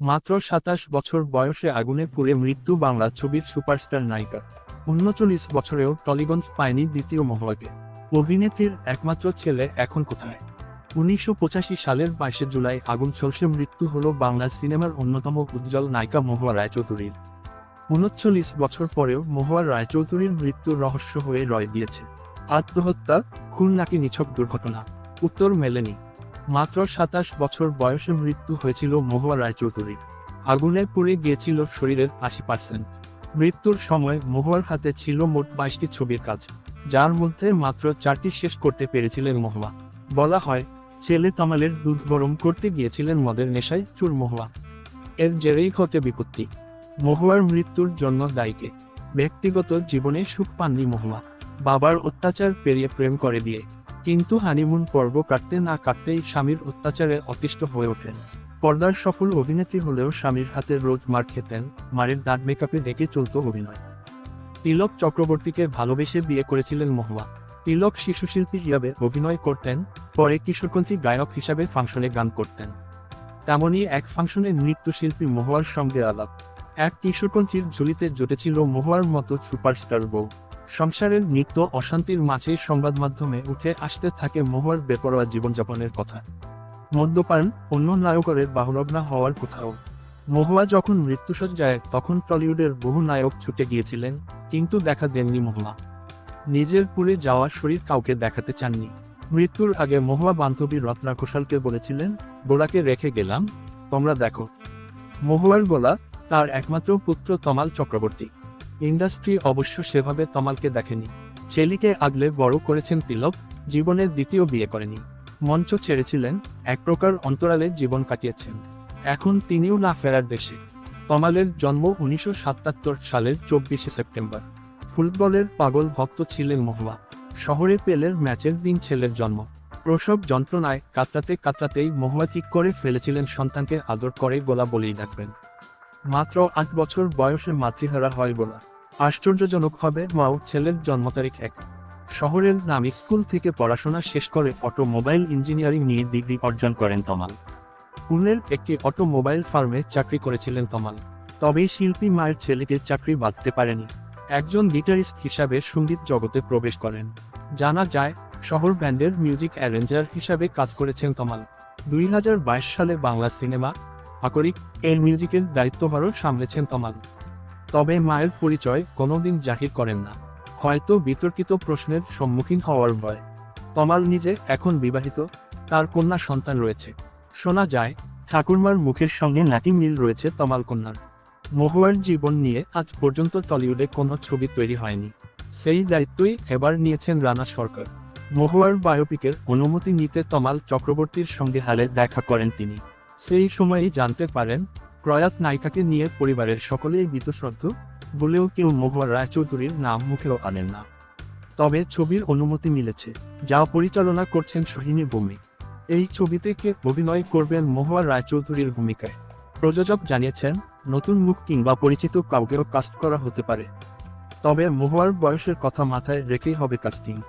মাত্র সাতাশ বছর বয়সে আগুনে পুড়ে মৃত্যু বাংলা ছবির সুপারস্টার নায়িকা। উনচল্লিশ বছরেও টলিগঞ্জ পায়নি দ্বিতীয় মহলাকে অভিনেত্রীর একমাত্র ছেলে এখন কোথায়? উনিশশো পঁচাশি সালের বাইশে জুলাই আগুন চলছে মৃত্যু হল বাংলা সিনেমার অন্যতম উজ্জ্বল নায়িকা মহুয়া রায়চৌধুরীর। উনচল্লিশ বছর পরেও মহুয়া রায়চৌধুরীর মৃত্যুর রহস্য হয়ে রয়ে দিয়েছে আত্মহত্যা, খুন নাকি নিছক দুর্ঘটনা? উত্তর মেলেনি। মাত্র সাতাশ বছর বয়সে মৃত্যু হয়েছিল মহুয়া রায়চৌধুরীর আগুনে পুড়ে গিয়েছিল শরীরের আশি পার্সেন্ট মৃত্যুর সময় মহুয়ার হাতে ছিল মোট বাইশটি ছবির কাজ, যার মধ্যে মাত্র চারটি শেষ করতে পেরেছিলেন মহুয়া। বলা হয়, ছেলে তামালের দুধ গরম করতে গিয়েছিলেন মদের নেশায় চুর মহুয়া। এর জেরেই ঘটে বিপত্তি। মহুয়ার মৃত্যুর জন্য দায়ীকে, ব্যক্তিগত জীবনে সুখ পাননি মহুয়া। বাবার অত্যাচার পেরিয়ে প্রেম করে দিয়ে। কিন্তু হানিমুন পর্ব কাটতে না কাটতেই স্বামীর অত্যাচারে অতিষ্ঠ হয়ে ওঠেন। পর্দার সফল অভিনেত্রী হলেও স্বামীর হাতে রোজ মার খেতেন মারের দাঁত মেকআপে দেখে চলত অভিনয়। তিলক চক্রবর্তীকে ভালোবেসে বিয়ে করেছিলেন মহুয়া। তিলক শিশুশিল্পী হিসাবে অভিনয় করতেন, পরে কিশোরকন্ঠী গায়ক হিসাবে ফাংশনে গান করতেন। তেমনই এক ফাংশনে নৃত্যশিল্পী মহুয়ার সঙ্গে আলাপ। এক কিশোরকন্ঠীর ঝুলিতে জুটেছিল মহুয়ার মতো সুপারস্টার বউ। সংসারের নিত্য অশান্তির মাঝে সংবাদ মাধ্যমে উঠে আসতে থাকে মহুয়ার বেপরোয়া জীবনযাপনের কথা। মদ্যপান, অন্য নায়কের বাহুলগ্না হওয়ার কোথাও। মহুয়া যখন মৃত্যুসজ্জায় তখন টলিউডের বহু নায়ক ছুটে গিয়েছিলেন, কিন্তু দেখা দেননি মহুয়া। নিজের পুড়ে যাওয়া শরীর কাউকে দেখাতে চাননি। মৃত্যুর আগে মহুয়া বান্ধবী রত্না ঘোষালকে বলেছিলেন গোলাকে রেখে গেলাম, তোমরা দেখো। মহুয়ার গোলা তার একমাত্র পুত্র তমাল চক্রবর্তী। ইন্ডাস্ট্রি অবশ্য সেভাবে তমালকে দেখেনি। ছেলিকে আগলে বড় করেছেন তিলক জীবনের দ্বিতীয় বিয়ে করেনি। মঞ্চ ছেড়েছিলেন, এক প্রকার অন্তরালে জীবন কাটিয়েছেন। এখন তিনিও না ফেরার দেশে। তমালের জন্ম উনিশশো সাতাত্তর সালের চব্বিশে সেপ্টেম্বর। ফুটবলের পাগল ভক্ত ছিলেন মহুয়া। শহরে পেলের ম্যাচের দিন ছেলের জন্ম। প্রসব যন্ত্রণায় কাতরাতে কাতরাতেই মহুয়া ঠিক করে ফেলেছিলেন সন্তানকে আদর করে গোলা বলেই ডাকবেন। মাত্র আট বছর বয়সে মাতৃহারা হয় গোলা। আশ্চর্যজনকভাবে মাও ছেলের জন্ম তারিখ এক। শহরের নামী স্কুল থেকে পড়াশোনা শেষ করে অটোমোবাইল ইঞ্জিনিয়ারিং নিয়ে ডিগ্রি অর্জন করেন তমাল। পুনের একটি অটোমোবাইল ফার্মে চাকরি করেছিলেন তমাল। তবে শিল্পী মায়ের ছেলেকে চাকরি বাঁধতে পারেনি। একজন গিটারিস্ট হিসাবে সংগীত জগতে প্রবেশ করেন। জানা যায়, শহর ব্যান্ডের মিউজিক অ্যারেঞ্জার হিসাবে কাজ করেছেন তমাল। দুই হাজার বাইশ সালে বাংলা সিনেমা, আকরিক, এর মিউজিকের দায়িত্বভারও সামলেছেন তমাল। তবে মায়ের পরিচয় কোনোদিন জাহির করেন না। হয়তো বিতর্কিত প্রশ্নের সম্মুখীন হওয়ার ভয়। তমাল নিজে এখন বিবাহিত, তার কন্যা সন্তান রয়েছে। শোনা যায়, ঠাকুরমার মুখের সঙ্গে নাটি মিল রয়েছে তমাল কন্যার। মহুয়ার জীবন নিয়ে আজ পর্যন্ত টলিউডে কোনো ছবি তৈরি হয়নি। সেই দায়িত্বই এবার নিয়েছেন রানা সরকার। মহুয়ার বায়োপিকের অনুমতি নিতে তমাল চক্রবর্তীর সঙ্গে হালে দেখা করেন তিনি। সেই সময়ই জানতে পারেন প্রয়াত নায়িকাকে নিয়ে পরিবারের সকলেই বীতশ্রদ্ধ বলেও কেউ মহুয়া রায়চৌধুরীর নাম মুখেও আনেন না। তবে ছবির অনুমতি মিলেছে, যা পরিচালনা করছেন সোহিনী ভূমি এই ছবিতে কে অভিনয় করবেন মহুয়া রায়চৌধুরীর ভূমিকায়। প্রযোজক জানিয়েছেন, নতুন মুখ কিংবা পরিচিত কাউকেও কাস্ট করা হতে পারে। তবে মহুয়ার বয়সের কথা মাথায় রেখেই হবে কাস্টিং